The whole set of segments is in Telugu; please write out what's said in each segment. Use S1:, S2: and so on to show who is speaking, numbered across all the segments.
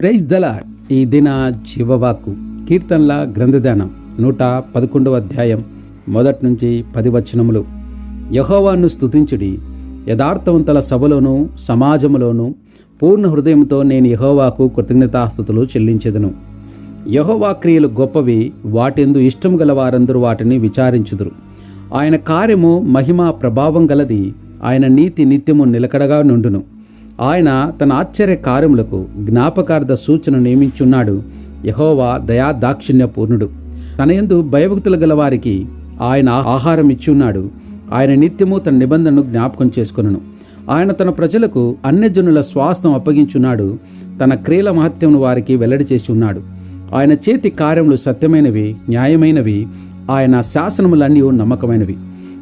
S1: ప్రైజ్ దల ఈ దిన జీవవాక్కు కీర్తనల గ్రంథదానం నూట పదకొండవ అధ్యాయం మొదటి నుంచి పది వచనములు. యహోవాను స్తుతించుడి. యథార్థవంతుల సభలోను సమాజములోను పూర్ణ హృదయంతో నేను యహోవాకు కృతజ్ఞతాస్థుతులు చెల్లించదును. యహోవా క్రియలు గొప్పవి వాటెందు ఇష్టం గల వారందరూ వాటిని విచారించుదురు. ఆయన కార్యము మహిమ ప్రభావం గలది ఆయన నీతి నిత్యము నిలకడగా నుండును. ఆయన తన ఆశ్చర్య కార్యములకు జ్ఞాపకార్థ సూచన నియమించున్నాడు. యహోవా దయా దాక్షిణ్య పూర్ణుడు తన యందు భయభక్తులు గల వారికి ఆయన ఆహారం ఇచ్చున్నాడు. ఆయన నిత్యము తన నిబంధనను జ్ఞాపకం చేసుకొనును. ఆయన తన ప్రజలకు అన్యజనుల స్వాస్థం అప్పగించున్నాడు. తన క్రియల మహత్యమును వారికి వెల్లడి చేసి ఉన్నాడు ఆయన చేతి కార్యములు సత్యమైనవి న్యాయమైనవి. ఆయన శాసనములన్నీ నమ్మకమైనవి.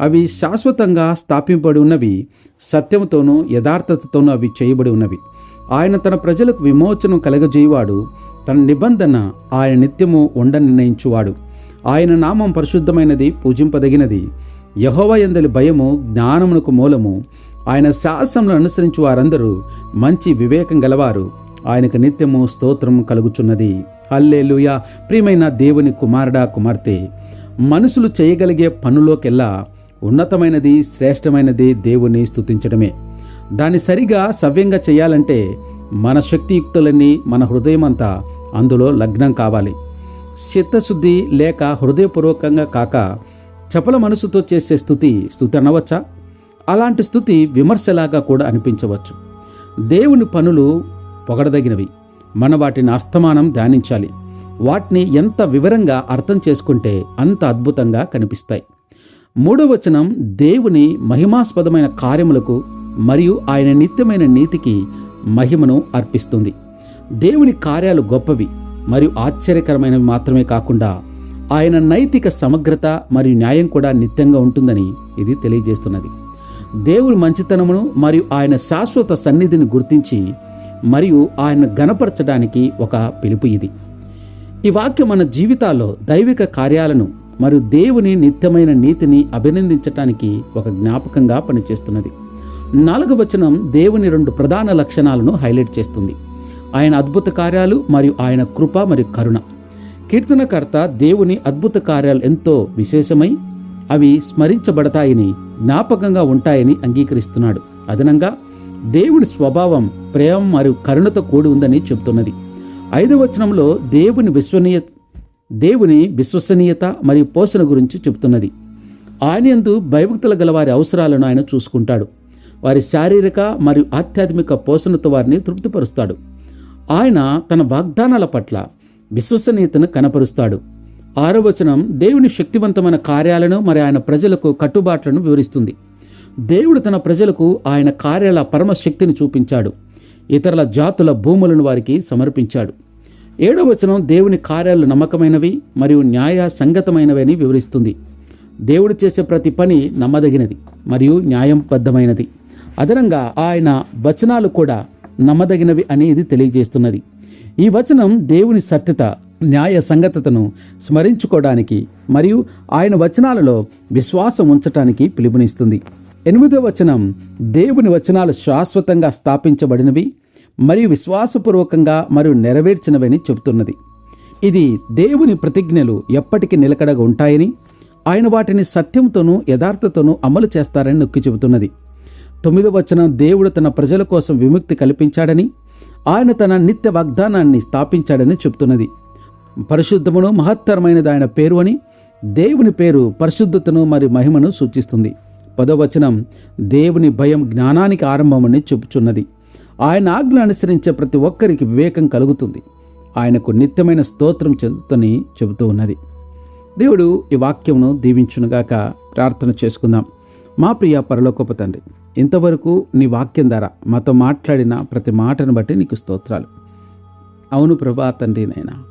S1: అవి శాశ్వతంగా స్థాపింపబడి ఉన్నవి సత్యముతోనూ యథార్థతతోనూ అవి చేయబడి ఉన్నవి. ఆయన తన ప్రజలకు విమోచనం కలగజేయువాడు తన నిబంధన ఆయన నిత్యము ఉండ నిర్ణయించువాడు. ఆయన నామం పరిశుద్ధమైనది పూజింపదగినది. యహోవ ఎందలి భయము జ్ఞానమునకు మూలము. ఆయన శాసనములను అనుసరించు వారందరూ మంచి వివేకం గలవారు. ఆయనకు నిత్యము స్తోత్రం కలుగుచున్నది. హల్లేలుయా! ప్రియమైన దేవుని కుమారుడా కుమార్తె! మనుషులు చేయగలిగే పనులోకెల్లా ఉన్నతమైనది శ్రేష్టమైనది దేవుని స్థుతించడమే దాన్ని సరిగా సవ్యంగా చేయాలంటే మన శక్తియుక్తులన్నీ మన హృదయమంతా అందులో లగ్నం కావాలి. చిత్తశుద్ధి లేక హృదయపూర్వకంగా కాక చపల మనసుతో చేసే స్థుతి స్థుతి అనవచ్చా? అలాంటి స్థుతి విమర్శలాగా కూడా అనిపించవచ్చు. దేవుని పనులు పొగడదగినవి. మన వాటిని అస్తమానం ధ్యానించాలి. వాటిని ఎంత వివరంగా అర్థం చేసుకుంటే అంత అద్భుతంగా కనిపిస్తాయి. మూడో వచనం దేవుని మహిమాస్పదమైన కార్యములకు మరియు ఆయన నిత్యమైన నీతికి మహిమను అర్పిస్తుంది. దేవుని కార్యాలు గొప్పవి మరియు ఆశ్చర్యకరమైనవి మాత్రమే కాకుండా ఆయన నైతిక సమగ్రత మరియు న్యాయం కూడా నిత్యంగా ఉంటుందని ఇది తెలియజేస్తున్నది. దేవుని మంచితనమును మరియు ఆయన శాశ్వత సన్నిధిని గుర్తించి మరియు ఆయన గణపరచడానికి ఒక పిలుపు ఇది. ఈ వాక్యం మన జీవితాల్లో దైవిక కార్యాలను మరియు దేవుని నిత్యమైన నీతిని అభినందించటానికి ఒక జ్ఞాపకంగా పనిచేస్తున్నది. నాలుగు వచనం దేవుని రెండు ప్రధాన లక్షణాలను హైలైట్ చేస్తుంది. ఆయన అద్భుత కార్యాలు మరియు ఆయన కృప మరియు కరుణ. కీర్తనకర్త దేవుని అద్భుత కార్యాలు ఎంతో విశేషమై అవి స్మరించబడతాయని జ్ఞాపకంగా ఉంటాయని అంగీకరిస్తున్నాడు. అదనంగా దేవుని స్వభావం ప్రేమ మరియు కరుణతో కూడి ఉందని చెబుతున్నది. ఐదవ వచనంలో దేవుని విశ్వనీయ దేవుని విశ్వసనీయత మరియు పోషణ గురించి చెబుతున్నది. ఆయన యందు భయభక్తులు గల వారి అవసరాలను ఆయన చూసుకుంటాడు. వారి శారీరక మరియు ఆధ్యాత్మిక పోషణతో వారిని తృప్తిపరుస్తాడు. ఆయన తన వాగ్దానాల పట్ల విశ్వసనీయతను కనపరుస్తాడు. ఆరవచనం దేవుని శక్తివంతమైన కార్యాలను మరి ఆయన ప్రజలకు కట్టుబాట్లను వివరిస్తుంది. దేవుడు తన ప్రజలకు ఆయన కార్యాల పరమశక్తిని చూపించాడు. ఇతరుల జాతుల భూములను వారికి సమర్పించాడు. ఏడవ వచనం దేవుని కార్యాలు నమ్మకమైనవి మరియు న్యాయ సంగతమైనవి అని వివరిస్తుంది. దేవుడు చేసే ప్రతి పని నమ్మదగినది మరియు న్యాయబద్ధమైనది. అదనంగా ఆయన వచనాలు కూడా నమ్మదగినవి అనేది తెలియజేస్తున్నది. ఈ వచనం దేవుని సత్యత న్యాయ సంగతతను స్మరించుకోవడానికి మరియు ఆయన వచనాలలో విశ్వాసం ఉంచటానికి పిలుపునిస్తుంది. ఎనిమిదో వచనం దేవుని వచనాలు శాశ్వతంగా స్థాపించబడినవి మరియు విశ్వాసపూర్వకంగా మరియు నెరవేర్చినవని చెబుతున్నది. ఇది దేవుని ప్రతిజ్ఞలు ఎప్పటికీ నిలకడగా ఉంటాయని ఆయన వాటిని సత్యంతోనూ యథార్థతోనూ అమలు చేస్తారని నొక్కి చెబుతున్నది. తొమ్మిదో వచనం దేవుడు తన ప్రజల కోసం విముక్తి కల్పించాడని ఆయన తన నిత్య వాగ్దానాన్ని స్థాపించాడని చెబుతున్నది. పరిశుద్ధమును మహత్తరమైనది ఆయన పేరు అని దేవుని పేరు పరిశుద్ధతను మరియు మహిమను సూచిస్తుంది. పదవచనం దేవుని భయం జ్ఞానానికి ఆరంభమని చెబుచున్నది ఆయన ఆజ్ఞ అనుసరించే ప్రతి ఒక్కరికి వివేకం కలుగుతుంది. ఆయనకు నిత్యమైన స్తోత్రం చెందుతని చెబుతూ ఉన్నది. దేవుడు ఈ వాక్యమును దీవించునుగాక ప్రార్థన చేసుకుందాం. మా ప్రియ పరలోకపు తండ్రి ఇంతవరకు నీ వాక్యం ద్వారా మాతో మాట్లాడిన ప్రతి మాటను బట్టి నీకు స్తోత్రాలు. అవును ప్రభా తండ్రి నైనా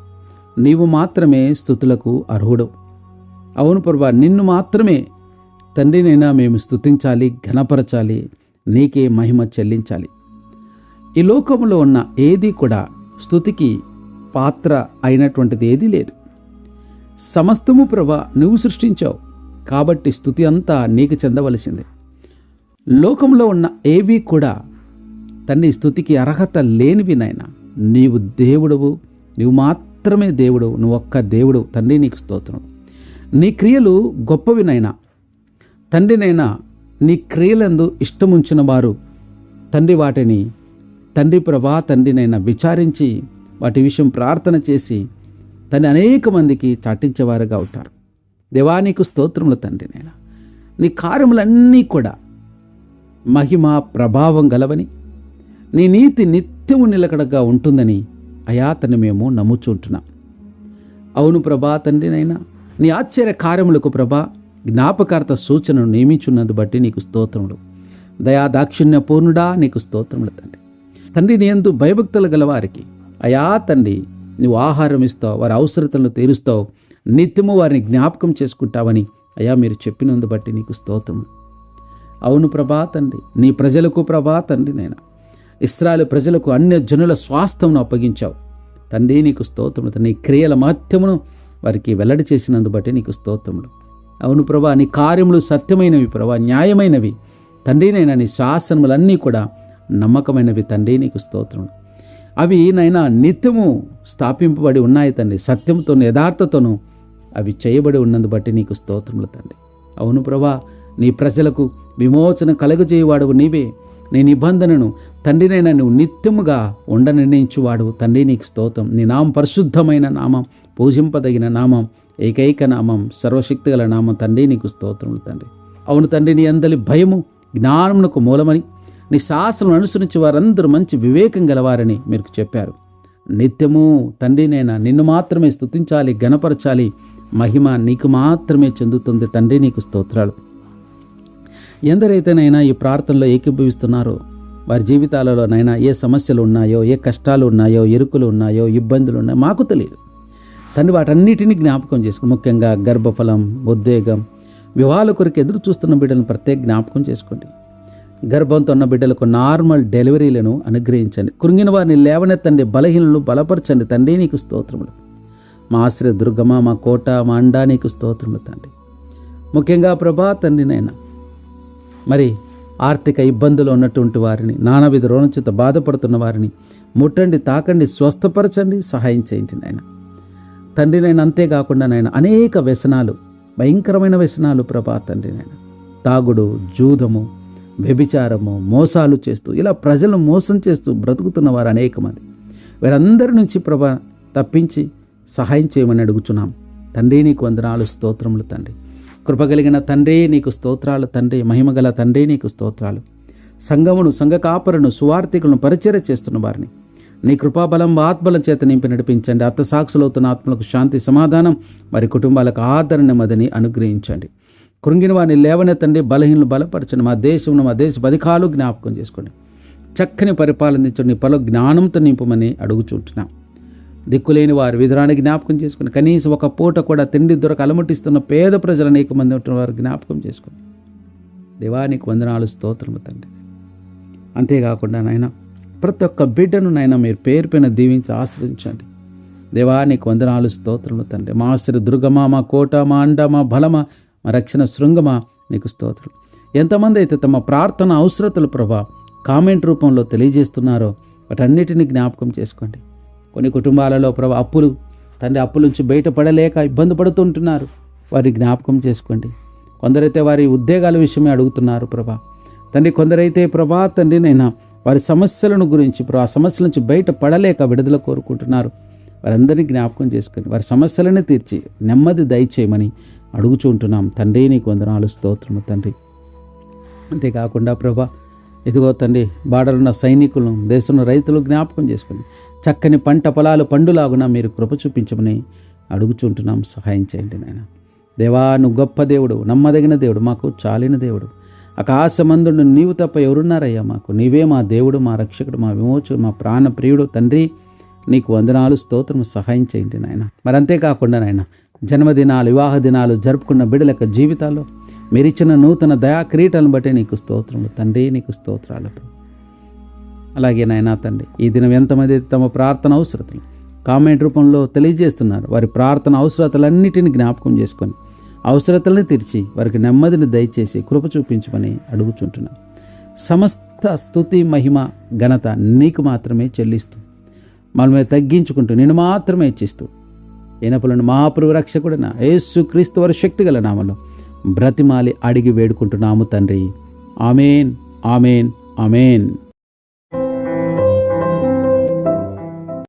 S1: నీవు మాత్రమే స్థుతులకు అర్హుడు అవును ప్రభా నిన్ను మాత్రమే తండ్రినైనా మేము స్తుతించాలి ఘనపరచాలి నీకే మహిమ చెల్లించాలి. ఈ లోకంలో ఉన్న ఏది కూడా స్థుతికి పాత్ర అయినటువంటిది ఏదీ లేదు. సమస్తము ప్రభా నువ్వు సృష్టించావు కాబట్టి స్థుతి అంతా నీకు చెందవలసిందే. లోకంలో ఉన్న ఏవి కూడా తండ్రి స్థుతికి అర్హత లేనివి నాయన నీవు దేవుడవు నువ్వు మాత్రమే దేవుడు నువ్వు ఒక్క దేవుడు తండ్రి నీకు స్తోత్రం నీ క్రియలు గొప్పవినైనా తండ్రినైనా నీ క్రియలందు ఇష్టముంచిన వారు తండ్రి వాటిని తండ్రి ప్రభా తండ్రినైనా విచారించి వాటి విషయం ప్రార్థన చేసి తండ్రి అనేక మందికి చాటించేవారుగా ఉంటారు. దేవానికి స్తోత్రములు తండ్రినైనా నీ కార్యములన్నీ కూడా మహిమ ప్రభావం గలవని నీ నీతి నిత్యము నిలకడగా ఉంటుందని అయాతని మేము నమ్ముచుంటున్నాం అవును ప్రభా తండ్రినైనా నీ ఆశ్చర్య కార్యములకు ప్రభా జ్ఞాపకార్థ సూచనను నియమించున్నందు బట్టి నీకు స్తోత్రములు. దయా దాక్షిణ్య పూర్ణుడా నీకు స్తోత్రములు తండ్రి. తండ్రిని ఎందు భయభక్తులు గలవారికి అయా తండ్రి నువ్వు ఆహారం ఇస్తావు వారి అవసరతలను తీరుస్తావు నిత్యము వారిని జ్ఞాపకం చేసుకుంటావని అయా మీరు చెప్పినందు బట్టి నీకు స్తోత్రం. అవును ప్రభా తండ్రి నీ ప్రజలకు ప్రభా తండ్రి నేను. ఇస్రాయల్ ప్రజలకు అన్య జనుల స్వాస్థమును అప్పగించావు. తండ్రి నీకు స్తోత్రములు నీ క్రియల మాధ్యమును వారికి వెల్లడి చేసినందు బట్టి నీకు స్తోత్రములు. అవును ప్రభా నీ కార్యములు సత్యమైనవి ప్రభా న్యాయమైనవి. తండ్రినైనా నీ శాసనములన్నీ కూడా నమ్మకమైనవి తండ్రి నీకు స్తోత్రం. అవి నైనా నిత్యము స్థాపింపబడి ఉన్నాయి తండ్రి సత్యంతోను యథార్థతోను అవి చేయబడి ఉన్నది బట్టి నీకు స్తోత్రములు తండ్రి. అవును ప్రభా నీ ప్రజలకు విమోచన కలుగజేయవాడువు నీవే. నీ నిబంధనను తండ్రినైనా నువ్వు నిత్యముగా ఉండ నిర్ణయించువాడు తండ్రి నీకు స్తోత్రం. నీ నామం పరిశుద్ధమైన నామం పూజింపదగిన నామం ఏకైక నామం సర్వశక్తిగల నామం తండ్రి నీకు స్తోత్రములు తండ్రి. అవును తండ్రి నీ అందలి భయము జ్ఞానమునకు మూలమని నీ శాస్త్రం అనుసరించి వారందరూ మంచి వివేకం గలవారని మీరు చెప్పారు. నిత్యము తండ్రినైనా నిన్ను మాత్రమే స్తుతించాలి గణపరచాలి మహిమ నీకు మాత్రమే చెందుతుంది తండ్రి నీకు స్తోత్రాలు. ఎందరైతేనైనా ఈ ప్రార్థనలో ఏకీభవిస్తున్నారో? వారి జీవితాలలోనైనా ఏ సమస్యలు ఉన్నాయో ఏ కష్టాలు ఉన్నాయో ఎరుకులు ఉన్నాయో ఇబ్బందులు ఉన్నాయో మాకు తెలియదు. తండ్రి వాటన్నిటిని జ్ఞాపకం చేసుకుని ముఖ్యంగా గర్భఫలం ఉద్వేగం వివాహాల కొరకు ఎదురు చూస్తున్న బిడ్డలను ప్రత్యేక జ్ఞాపకం చేసుకోండి. గర్భంతో ఉన్న బిడ్డలకు నార్మల్ డెలివరీలను అనుగ్రహించండి. కృంగిన వారిని లేవనెత్తండి బలహీనలు బలపరచండి తండ్రి నీకు స్తోత్రములు. మా ఆశ్రయ దుర్గమ మా కోట మా అండా నీకు స్తోత్రములు తండ్రి. ముఖ్యంగా ప్రభా తండ్రినైనా మరి ఆర్థిక ఇబ్బందులు ఉన్నటువంటి వారిని నానావిధ రోణచిత బాధపడుతున్న వారిని ముట్టండి తాకండి స్వస్థపరచండి సహాయం చేయండి నాయన. తండ్రి నేను అంతేకాకుండా నాయన అనేక వ్యసనాలు భయంకరమైన వ్యసనాలు ప్రభా తండ్రి నాయన. తాగుడు జూదము వ్యభిచారము మోసాలు చేస్తూ ఇలా ప్రజలను మోసం చేస్తూ బ్రతుకుతున్న వారు అనేక మంది వీరందరి నుంచి ప్రభ తప్పించి సహాయం చేయమని అడుగుచున్నాం. తండ్రి నీకు వందనాలు స్తోత్రములు తండ్రి. కృపగలిగిన తండ్రి నీకు స్తోత్రాలు తండ్రి. మహిమగల తండ్రి నీకు స్తోత్రాలు. సంఘమును సంఘ కాపరును సువార్థికులను పరిచయ చేస్తున్న వారిని. నీ కృపాబలం ఆత్మల చేత నింపి నడిపించండి. అత్త సాక్షులవుతున్న ఆత్మలకు శాంతి సమాధానం వారి కుటుంబాలకు ఆదరణ మదని అనుగ్రహించండి. కృంగిన వారిని లేవనెత్తండి బలహీనలు బలపరచండి మా దేశంలో మా దేశ బధికాలు జ్ఞాపకం చేసుకోండి. చక్కని పరిపాలనించండి పలు జ్ఞానంతో నింపమని అడుగుచుంటున్నాం. దిక్కులేని వారు విధురాన్ని జ్ఞాపకం చేసుకుని కనీసం ఒక పూట కూడా తిండి దొరక అలమటిస్తున్న పేద ప్రజలు అనేక మంది ఉంటున్న వారు జ్ఞాపకం చేసుకుని. దేవానికి వందనాలు స్తోత్రము తండ్రి. అంతేకాకుండా నాయన ప్రతి ఒక్క బిడ్డను నాయన మీరు పేరు పైన దీవించి ఆశ్రయించండి. దేవానికి వందనాలు స్తోత్రములు తండ్రి. మా ఆశ్రయ దుర్గమా మా కోట మా అండ మా బలమా మా రక్షణ శృంగమా నీకు స్తోత్రం. ఎంతమంది అయితే తమ ప్రార్థన అవసరతలు ప్రభా కామెంట్ రూపంలో తెలియజేస్తున్నారో వాటన్నిటిని జ్ఞాపకం చేసుకోండి. కొన్ని కుటుంబాలలో ప్రభా అప్పులు తండ్రి అప్పుల నుంచి బయటపడలేక ఇబ్బంది పడుతుంటున్నారు వారి జ్ఞాపకం చేసుకోండి. కొందరైతే వారి ఉద్యోగాల విషయమే అడుగుతున్నారు ప్రభా. తండ్రి కొందరైతే ప్రభా తండ్రి నైనా వారి సమస్యలను గురించి ప్రభా ఆ సమస్యల నుంచి బయట పడలేక విడుదల కోరుకుంటున్నారు. వారందరినీ జ్ఞాపకం చేసుకొని వారి సమస్యలను తీర్చి నెమ్మది దయచేయమని అడుగుచుంటున్నాం తండ్రి నీకు వందనాలు స్తోత్రము తండ్రి. అంతేకాకుండా ప్రభా ఇదిగో తండ్రి బాడలున్న సైనికులను దేశంలో రైతులు జ్ఞాపకం చేసుకుని చక్కని పంట పొలాలు పండులాగున మీరు కృప చూపించమని అడుగుచుంటున్నాం సహాయం చేయండి నాయన. దేవా నువ్వు గొప్ప దేవుడు నమ్మదగిన దేవుడు మాకు చాలిన దేవుడు. ఆకాశమందుడు నీవు తప్ప ఎవరున్నారయ్యా మాకు. నీవే మా దేవుడు మా రక్షకుడు మా విమోచుడు మా ప్రాణ ప్రియుడు తండ్రి. నీకు వందనాలు స్తోత్రం సహాయం చేయండి నాయన. మరి అంతేకాకుండా నాయన జన్మదినాలు వివాహ దినాలు జరుపుకున్న బిడ్డల జీవితాల్లో మీరిచ్చిన నూతన దయా క్రీటలను బట్టి నీకు స్తోత్రములు. తండ్రి నీకు స్తోత్రాలు అలాగే నాయనా తండ్రి ఈ దినం ఎంతమంది అయితే తమ ప్రార్థన అవసరతలు? కామెంట్ రూపంలో తెలియజేస్తున్నారు. వారి ప్రార్థన అవసరతలన్నిటిని జ్ఞాపకం చేసుకొని అవసరతలను తీర్చి వారికి నెమ్మదిని దయచేసి కృప చూపించమని అడుగుచుంటున్నాం. సమస్త స్థుతి మహిమ ఘనత నీకు మాత్రమే చెల్లిస్తుంది మనమే తగ్గించుకుంటూ నేను మాత్రమే ఇచ్చిస్తూ ఏనపులను మహాప్రభు రక్షకుడిన యేసు క్రీస్తు వారి శక్తి గల నామలో బ్రతిమాలి అడిగి వేడుకుంటున్నాము తండ్రి. Amen amen amen.